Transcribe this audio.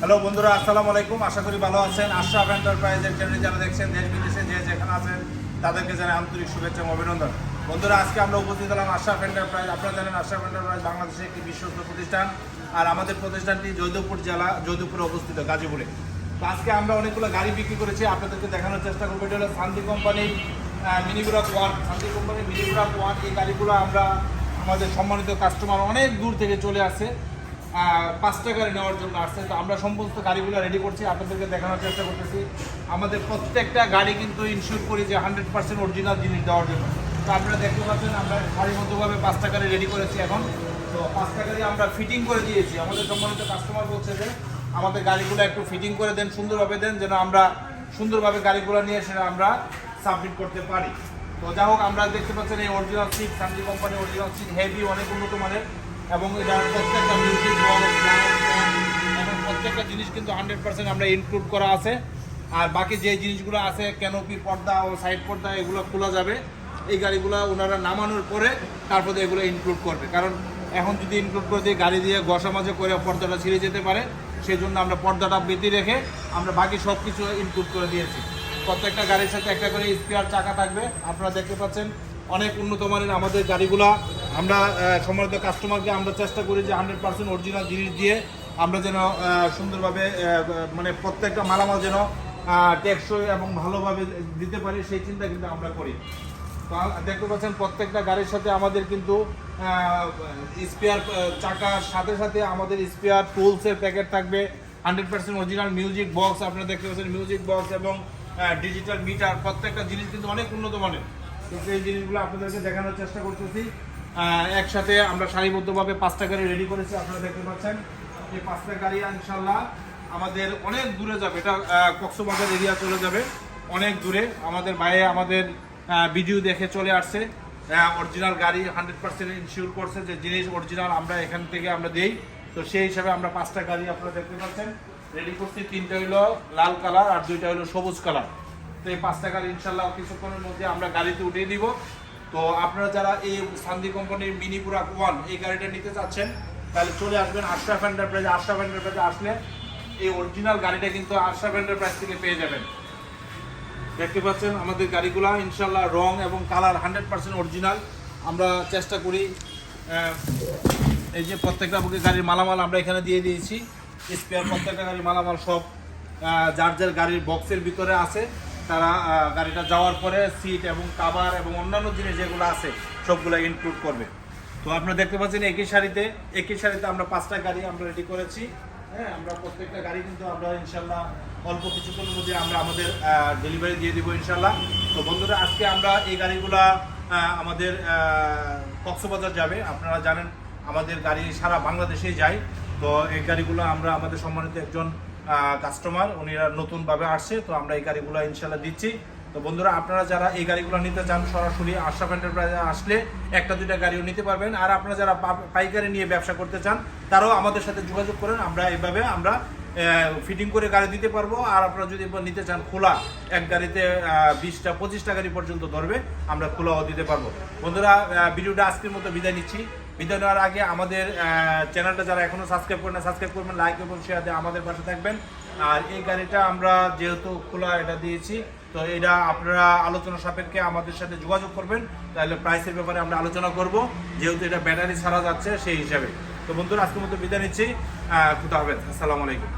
Hello বন্ধুরা, আসসালামু আলাইকুম। আশা করি ভালো আছেন। আশরাফ এন্টারপ্রাইজের চ্যানেলে যারা দেখছেন। দেশ বিদেশে যে যেখানে আছেন, তাদেরকে জানাই আন্তরিক শুভেচ্ছা এবং অভিনন্দন। বন্ধুরা, আজকে আমরা উপস্থিত হলাম আশরাফ এন্টারপ্রাইজ আপনারা জানেন আশরাফ এন্টারপ্রাইজ বাংলাদেশের একটি বিশ্বস্ত প্রতিষ্ঠান। আর আমাদের প্রতিষ্ঠানটি জয়দেবপুর জেলা জয়দেবপুরে অবস্থিত, গাজীপুরে। তো আজকে আমরা অনেকগুলো গাড়ি বিক্রি করেছি। আপনাদেরকে দেখানোর চেষ্টা করব। এটা হলো শান্তি কোম্পানির মিনিগুরাপ ওয়ান শান্তি কোম্পানির মিনিগুরাপ ওয়ান এই গাড়িগুলো আমরা আমাদের সম্মানিত কাস্টমার অনেক দূর থেকে চলে আসে। পাঁচটা গাড়ি নেওয়ার জন্য আসছে। তো আমরা সমস্ত গাড়িগুলো রেডি করছি। আপনাদেরকে দেখানোর চেষ্টা করতেছি। আমাদের প্রত্যেকটা গাড়ি কিন্তু ইনশিওর করি যে হান্ড্রেড পার্সেন্ট অরিজিনাল জিনিস দেওয়ার জন্য। তো আপনারা দেখতে পাচ্ছেন, আমরা সারিবদ্ধভাবে পাঁচটা গাড়ি রেডি করেছি এখন। তো পাঁচটা গাড়ি আমরা ফিটিং করে দিয়েছি। আমাদের সম্মানিত কাস্টমার বলছে যে, আমাদের গাড়িগুলো একটু ফিটিং করে দেন, সুন্দরভাবে দেন, যেন আমরা সুন্দরভাবে গাড়িগুলো নিয়ে সেটা আমরা সাবমিট করতে পারি। তো যা হোক, আমরা দেখতে পাচ্ছেন এই অরিজিনাল সিট সামজি কোম্পানি অরিজিনাল সিট হেভি অনেক উন্নত মানের। এবং এটা প্রত্যেকটা মিউজিক বল এবং প্রত্যেকটা জিনিস কিন্তু হান্ড্রেড পার্সেন্ট আমরা ইনক্লুড করা আছে। আর বাকি যে জিনিসগুলো আছে ক্যানোপি পর্দা ও সাইড পর্দা, এগুলো খোলা যাবে। এই গাড়িগুলো ওনারা নামানোর পরে তারপরে এগুলো ইনক্লুড করবে। কারণ এখন যদি ইনক্লুড করে দিয়ে গাড়ি দিয়ে গসা মাঝে করে পর্দাটা ছিঁড়ে যেতে পারে সেই জন্য আমরা পর্দাটা বেঁধে রেখে আমরা বাকি সব কিছু ইনক্লুড করে দিয়েছি। প্রত্যেকটা গাড়ির সাথে একটা করে স্পেয়ার চাকা থাকবে। আপনারা দেখতে পাচ্ছেন, অনেক উন্নত মানের আমাদের গাড়িগুলা আমরা সম্মানিত কাস্টমারকে আমরা চেষ্টা করি যে হান্ড্রেড পার্সেন্ট অরিজিনাল জিনিস দিয়ে আমরা যেন সুন্দরভাবে মানে প্রত্যেকটা মালামাল যেন টেকসই এবং ভালোভাবে দিতে পারি সেই চিন্তা কিন্তু আমরা করি। দেখতে পাচ্ছেন প্রত্যেকটা গাড়ির সাথে আমাদের কিন্তু স্পেয়ার চাকার সাথে সাথে আমাদের স্পেয়ার টুলসের প্যাকেট থাকবে। Hundred percent original music box আপনারা দেখতে পাচ্ছেন মিউজিক বক্স এবং ডিজিটাল মিটার প্রত্যেকটা জিনিস কিন্তু অনেক উন্নত মানের। তো সেই জিনিসগুলো আপনাদেরকে দেখানোর চেষ্টা করতেছি। একসাথে আমরা সারিবদ্ধভাবে পাঁচটা গাড়ি রেডি করেছি, আপনারা দেখতে পাচ্ছেন। এই পাঁচটা গাড়ি ইনশাল্লাহ আমাদের অনেক দূরে যাবে। এটা কক্সবাজার এরিয়া চলে যাবে। অনেক দূরে। আমাদের বাইরে আমাদের ভিডিও দেখে চলে আসছে। অরিজিনাল গাড়ি হান্ড্রেড পার্সেন্ট ইনশিওর করছে যে জিনিস অরিজিনাল আমরা এখান থেকে আমরা দেই। তো সেই হিসাবে আমরা পাঁচটা গাড়ি আপনারা দেখতে পাচ্ছেন। রেডি করছি। তিনটা হলো লাল কালার আর দুইটা হলো সবুজ কালার তো এই পাঁচটা গাড়ি ইনশাল্লাহ কিছুক্ষণের মধ্যে আমরা গাড়িতে উঠিয়ে দিব। তো আপনারা যারা এই সান্দি কোম্পানির মিনি পুরা ওয়ান এই গাড়িটা নিতে চাচ্ছেন, তাহলে চলে আসবেন আশরাফ এন্টারপ্রাইজ আশরাফ এন্টারপ্রাইজে আসলে এই অরিজিনাল গাড়িটা কিন্তু আশরাফ এন্টারপ্রাইজ থেকে পেয়ে যাবেন। দেখতে পাচ্ছেন আমাদের গাড়িগুলো ইনশাল্লাহ রং এবং কালার হান্ড্রেড পার্সেন্ট অরিজিনাল আমরা চেষ্টা করি এই যে প্রত্যেকটা গাড়ির মালামাল আমরা এখানে দিয়ে দিয়েছি। স্পেয়ার প্রত্যেকটা গাড়ির মালামাল সব যার যার গাড়ির বক্সের ভিতরে আছে। তারা গাড়িটা যাওয়ার পরে সিট এবং কাভার এবং অন্যান্য জিনিস যেগুলো আছে, সবগুলো ইনক্লুড করবে। তো আপনারা দেখতে পাচ্ছেন একই শাড়িতে একই শাড়িতে আমরা পাঁচটা গাড়ি আমরা রেডি করেছি। হ্যাঁ আমরা প্রত্যেকটা গাড়ি কিন্তু আমরা ইনশাল্লাহ অল্প কিছুক্ষণের মধ্যে আমরা আমাদের ডেলিভারি দিয়ে দিব ইনশাল্লাহ। তো বন্ধুরা, আজকে আমরা এই গাড়িগুলা আমাদের কক্সবাজার যাবে। আপনারা জানেন, আমাদের গাড়ি সারা বাংলাদেশেই যায়। তো এই গাড়িগুলো আমরা আমাদের সম্মানিত একজন কাস্টমার উনিরা নতুনভাবে আসছে, তো আমরা এই গাড়িগুলো ইনশাল্লাহ দিচ্ছি। তো বন্ধুরা, আপনারা যারা এই গাড়িগুলো নিতে চান, সরাসরি আশরাফ এন্টারপ্রাইজে আসলে একটা, দুইটা গাড়িও নিতে পারবেন। আর আপনারা যারা পাইকারি নিয়ে ব্যবসা করতে চান, তারাও আমাদের সাথে যোগাযোগ করেন। আমরা এইভাবে আমরা ফিটিং করে গাড়ি দিতে পারব। আর আপনারা যদি নিতে চান খোলা, এক গাড়িতে বিশটা, পঁচিশটা গাড়ি পর্যন্ত ধরবে, আমরা খোলাও দিতে পারব। বন্ধুরা ভিডিওটা আজকের মতো বিদায় নিচ্ছি। বিদায় নেওয়ার আগে আমাদের চ্যানেলটা যারা এখনও সাবস্ক্রাইব করেন সাবস্ক্রাইব করবেন লাইক এবং শেয়ার দিয়ে আমাদের পাশে থাকবেন। আর এই গাড়িটা আমরা যেহেতু খোলা এটা দিয়েছি, তো এটা আপনারা আলোচনা সাপেক্ষে আমাদের সাথে যোগাযোগ করবেন। তাহলে প্রাইসের ব্যাপারে আমরা আলোচনা করব, যেহেতু এটা ব্যাটারি ছাড়া যাচ্ছে সেই হিসাবে। তো বন্ধুরা, আজকের মতো বিদায় নিচ্ছি। খুদা হাফেজ। আসসালামু আলাইকুম।